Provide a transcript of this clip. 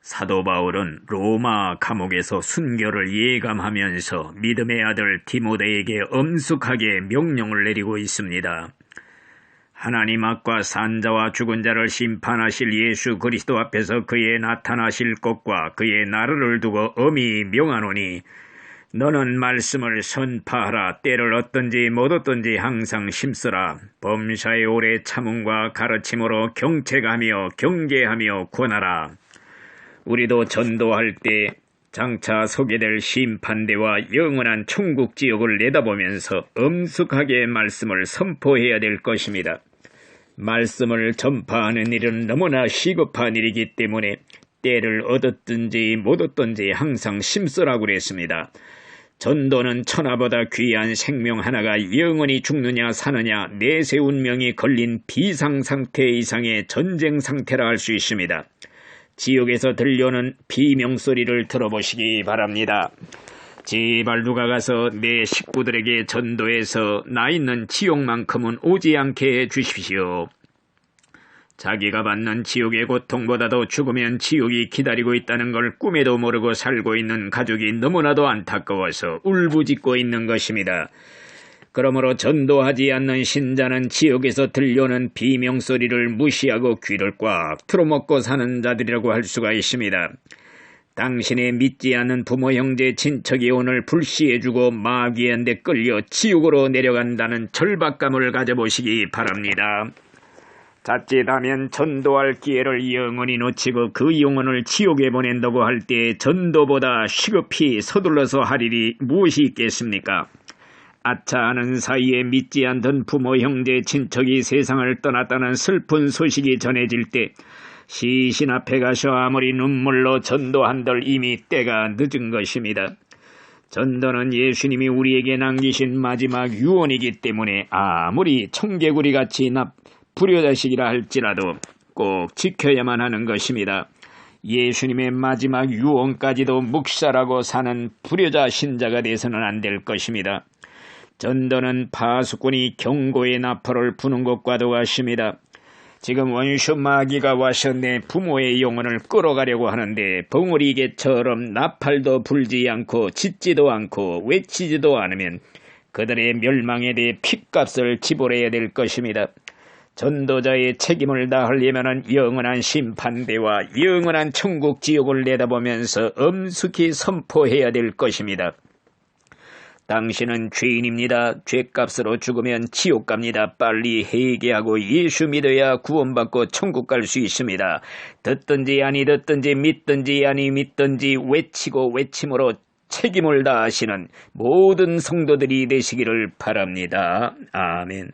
사도 바울은 로마 감옥에서 순교를 예감하면서 믿음의 아들 디모데에게 엄숙하게 명령을 내리고 있습니다. 하나님 앞과 산자와 죽은 자를 심판하실 예수 그리스도 앞에서 그의 나타나실 것과 그의 나라를 두고 엄히 명하노니 너는 말씀을 선파하라 때를 어떤지 못 어떤지 항상 심쓰라 범사의 오래 참음과 가르침으로 경책하며 경계하며 권하라 우리도 전도할 때 장차 소개될 심판대와 영원한 천국 지역을 내다보면서 엄숙하게 말씀을 선포해야 될 것입니다. 말씀을 전파하는 일은 너무나 시급한 일이기 때문에 때를 얻었든지 못 얻든지 항상 심쓰라고 그랬습니다. 전도는 천하보다 귀한 생명 하나가 영원히 죽느냐 사느냐 내세 운 명이 걸린 비상상태 이상의 전쟁 상태라 할 수 있습니다. 지옥에서 들려오는 비명소리를 들어보시기 바랍니다. 제발 누가 가서 내 식구들에게 전도해서 나 있는 지옥만큼은 오지 않게 해 주십시오. 자기가 받는 지옥의 고통보다도 죽으면 지옥이 기다리고 있다는 걸 꿈에도 모르고 살고 있는 가족이 너무나도 안타까워서 울부짖고 있는 것입니다. 그러므로 전도하지 않는 신자는 지옥에서 들려오는 비명소리를 무시하고 귀를 꽉 틀어먹고 사는 자들이라고 할 수가 있습니다. 당신의 믿지 않는 부모 형제 친척이 오늘 불시해주고 마귀한테 끌려 지옥으로 내려간다는 절박감을 가져보시기 바랍니다. 자칫하면 전도할 기회를 영원히 놓치고 그 영혼을 지옥에 보낸다고 할 때 전도보다 시급히 서둘러서 할 일이 무엇이 있겠습니까? 아차하는 사이에 믿지 않던 부모 형제 친척이 세상을 떠났다는 슬픈 소식이 전해질 때 시신 앞에 가서 아무리 눈물로 전도한들 이미 때가 늦은 것입니다. 전도는 예수님이 우리에게 남기신 마지막 유언이기 때문에 아무리 청개구리 같이 납 불효자식이라 할지라도 꼭 지켜야만 하는 것입니다. 예수님의 마지막 유언까지도 묵살하고 사는 불효자 신자가 돼서는 안 될 것입니다. 전도는 파수꾼이 경고의 나팔을 부는 것과도 같습니다. 지금 원수 마귀가 와서 내 부모의 영혼을 끌어가려고 하는데 벙어리개처럼 나팔도 불지 않고 짖지도 않고 외치지도 않으면 그들의 멸망에 대해 핏값을 지불해야 될 것입니다. 전도자의 책임을 다하려면 영원한 심판대와 영원한 천국 지옥을 내다보면서 엄숙히 선포해야 될 것입니다. 당신은 죄인입니다. 죄값으로 죽으면 지옥 갑니다. 빨리 회개하고 예수 믿어야 구원받고 천국 갈 수 있습니다. 듣든지 아니 듣든지 믿든지 아니 믿든지 외치고 외침으로 책임을 다하시는 모든 성도들이 되시기를 바랍니다. 아멘.